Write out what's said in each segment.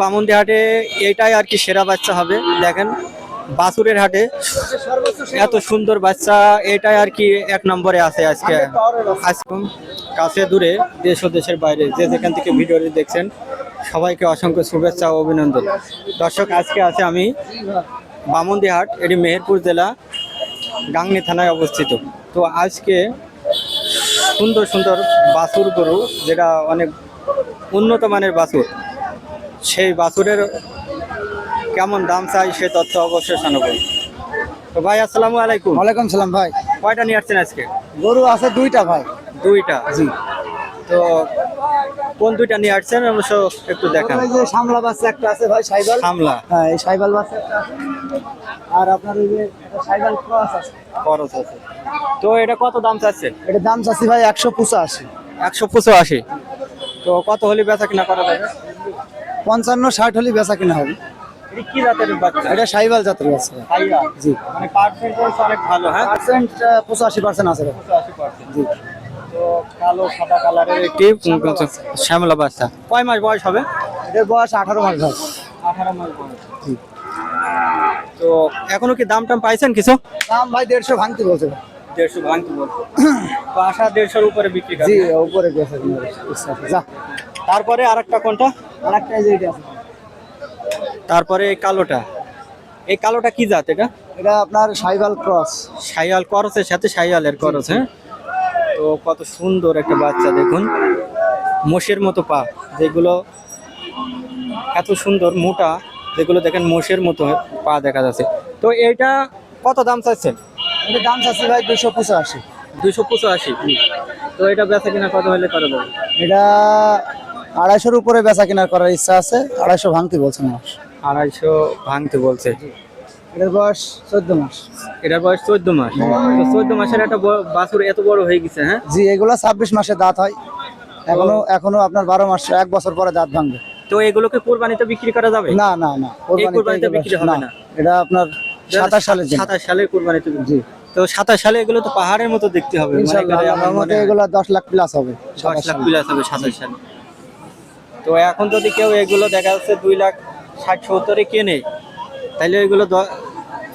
বামুন্দি হাটে এটাই আর কি সেরা বাচ্চা হবে, দেখেন। বাসুরের হাটে এত সুন্দর বাচ্চা, এটাই আর কি এক নম্বরে আছে আজকে। কাছে দূরে, দেশ ও দেশের বাইরে, যে যেখান থেকে ভিডিওটি দেখছেন, সবাইকে অসংখ্য শুভেচ্ছা ও অভিনন্দন। দর্শক, আজকে আছে আমি বামুন্দি হাট, এটি মেহেরপুর জেলা, গাংনি থানায় অবস্থিত। তো আজকে সুন্দর সুন্দর বাছুর গরু, যেটা অনেক উন্নত মানের বাছুর সেই বাছুরের কেমন দাম চাই সে তথ্য অবশ্যই জানাব। তো ভাই আসসালামু আলাইকুম। ওয়ালাইকুম সালাম ভাই। কয়টা নিয়ে আসছেন আজকে? গরু আছে দুইটা ভাই। দুইটা? জি। তো কোন দুইটা নিয়ে আসছেন? অবশ্য একটু দেখান। ওই যে সামলা বাচ্চা একটা আছে ভাই সাইবাল। সামলা। হ্যাঁ এই সাইবাল বাচ্চা একটা আছে। আর আপনার ওই যে সাইবাল ক্রস আছে। খরচ আছে। তো এটা কত দাম চাচ্ছেন এটা দাম চাচ্ছি ভাই একশো পঁচাশি। একশো পঁচাশি। তো কত হলে বেচা কিনা করা যাবে? পঞ্চান্ন ষাট হলে বেচা কিনা হবে। এটা কি জাতের বাচ্চা? এটা সাইবাল জাতের বাচ্চা। জি। মানে পার্সেন্টেজ অনেক ভালো হ্যাঁ? পার্সেন্ট পঁচাশি পার্সেন্ট আছে। ভাই। জি। কালো সাদা কালারের একটি শ্যামলা বাচ্চা। কয় মাস বয়স হবে? বয়স আঠারো মাস ভাই আঠারো মাস বয়স। জি। তো এখনও কি দাম টাম পাইছেন কিছু? দাম ভাই দেড়শো ভাঙতি বলছে। দেড়শো ভাঙতে বলছে। দেড়শোর উপরে বিক্রি জি উপরে। যা। তারপরে আরেকটা কোনটা? আর একটা এই যে এটা আছে। তারপরে এই কালোটা। এই কালোটা কি জাত এটা? এটা আপনার সাইবাল ক্রস। সাইয়াল করসের সাথে সাইয়ালের করস হ্যাঁ? তো কত সুন্দর একটা বাচ্চা দেখুন। মোষের মতো পা যেগুলো এত সুন্দর মোটা যেগুলো দেখেন মোষের মতো পা দেখা যাচ্ছে। তো এইটা কত দাম চাচ্ছেন এটা দাম চাচ্ছি ভাই দুশো পঁচাশি। দুইশো পঁচাশি। তো এটা বেচা কিনা কত হলে করা যাবে? এটা আড়াইশোর উপরে বেচা কেনার করার ইচ্ছা আছে আড়াইশো ভাঙতে বলছে মানুষ। আড়াইশো ভাঙতে বলছে। এটার বয়স চোদ্দ মাস। এটার বয়স চোদ্দ মাস। তো চোদ্দ মাসের একটা বাছুর এত বড় হয়ে গেছে হ্যাঁ? জি এগুলো ছাব্বিশ মাসে দাঁত হয়। এখনও এখনও আপনার বারো মাস এক বছর পরে দাঁত ভাঙবে। তো এগুলোকে কোরবানিতে বিক্রি করা যাবে? না না না কোরবানিতে কোরবানিতে বিক্রি হবে না? এটা আপনার সাতাশ সালের সাতাশ সালে কোরবানিতে জি। তো সাতাশ সালে এগুলো তো পাহাড়ের মতো দেখতে হবে। মানে এগুলো দশ লাখ প্লাস হবে দশ লাখ প্লাস হবে সাতাশ সালে। তো এখন যদি কেউ এগুলো দেখা যাচ্ছে দুই লাখ ষাট সত্তরে কেনে তাহলে এগুলো দ-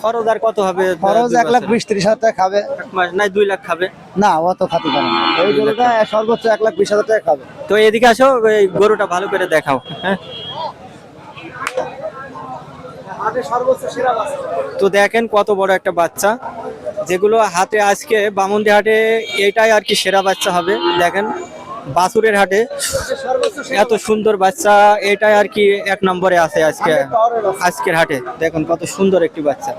খরচ আর কত হবে? খরচ এক লাখ বিশ ত্রিশ হাজার টাকা খাবে। এক মাস? নাই দুই লাখ খাবে। না অত খাতে পারে না। এই গরুটা সর্বোচ্চ এক লাখ বিশ হাজার টাকা খাবে। তো এদিকে আসো এই গরুটা ভালো করে দেখাও হ্যাঁ। তো দেখেন কত বড় একটা বাচ্চা। যেগুলো হাতে আজকে বামুন্দি হাটে এটাই আর কি সেরা বাচ্চা হবে দেখেন। বাসুরের হাটে। এত সুন্দর বাচ্চা এটাই আর কি এক নম্বরে আছে আজকে আজকের হাটে। দেখুন কত সুন্দর একটি বাচ্চা।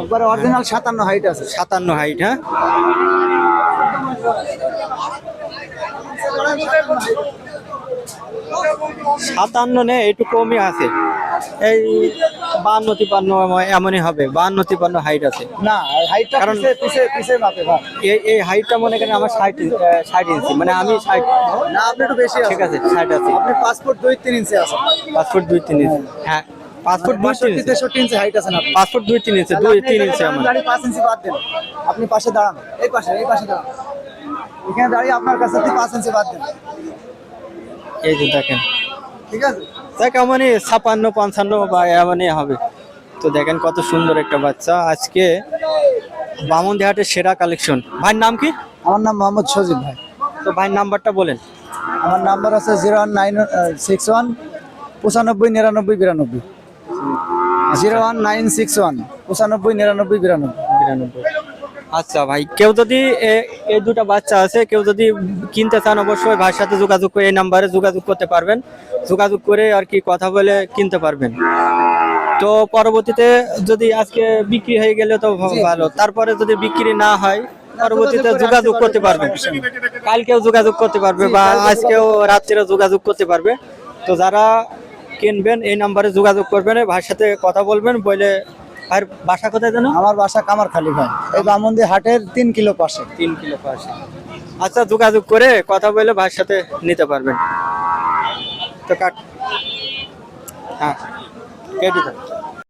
একবারে অরিজিনাল সাতান্ন হাইট আছে। সাতান্ন হাইট হ্যাঁ? সাতান্ন নে একটু কমই আছে। এই বান্ন তিপান্ন এমনই হবে। বান্ন তিপান্ন হাইট আছে। না হাইটটা কারণ- পিছে পিছে মাপে এই এই হাইটটা মনে করেন আমার ষাট ষাট ইঞ্চি মানে আমি ষাট না আপনি একটু বেশি ঠিক আছে ষাট আছে। আপনি পাসপোর্ট দুই তিন ইঞ্চি আছে ফুট দুই তিন ইঞ্চি হ্যাঁ। পাঁচ দুই তিন ইঞ্চি তেষট্টি ইঞ্চি হাইট আছেন আপনি। পাঁচ ফুট দুই তিন ইঞ্চি দুই তিন ইঞ্চি আমার। দাঁড়িয়ে পাঁচ ইঞ্চি বাদ দেন। আপনি পাশে দাঁড়ান। এই পাশে এই পাশে দাঁড়ান। এখানে দাঁড়িয়ে আপনার কাছে পাঁচ ইঞ্চি বাদ দেন। এই যে দেখেন ঠিক আছে? ছাপান্ন পঞ্চান্ন বা এমনই হবে। তো দেখেন কত সুন্দর একটা বাচ্চা। আজকে বামুন্দি হাটের সেরা কালেকশন ভাইয়ের নাম কি? আমার নাম মোহাম্মদ সজিব ভাই। তো ভাইয়ের নাম্বারটা বলেন। আমার নাম্বার আছে zero one nine six one পঁচানব্বই নিরানব্বই বিরানব্বই। Zero one nine six one পঁচানব্বই নিরানব্বই বিরানব্বই। বিরানব্বই। আচ্ছা ভাই কেউ যদি এই দুটো বাচ্চা আছে কেউ যদি কিনতে চান অবশ্যই ভাইয়ের সাথে যোগাযোগ করে এই নাম্বারে যোগাযোগ করতে পারবেন। যোগাযোগ করে আর কি কথা বলে কিনতে পারবেন। তো পরবর্তীতে যদি আজকে বিক্রি হয়ে গেলে তো ভালো তারপরে যদি বিক্রি না হয় পরবর্তীতে যোগাযোগ করতে পারবে। কালকেও যোগাযোগ করতে পারবে বা আজকেও রাত্রে যোগাযোগ করতে পারবে। তো যারা কিনবেন এই নাম্বারে যোগাযোগ করবেন ভাইয়ের সাথে কথা বলবেন বলে আর বাসা কোথায় জানো আমার বাসা কামারখালি ভাই। এই বামন্দি হাটের তিন কিলো পাশে। তিন কিলো পাশে। আচ্ছা যোগাযোগ করে কথা বলে ভাইয়ের সাথে নিতে পারবেন। তো কাট হ্যাঁ কেটে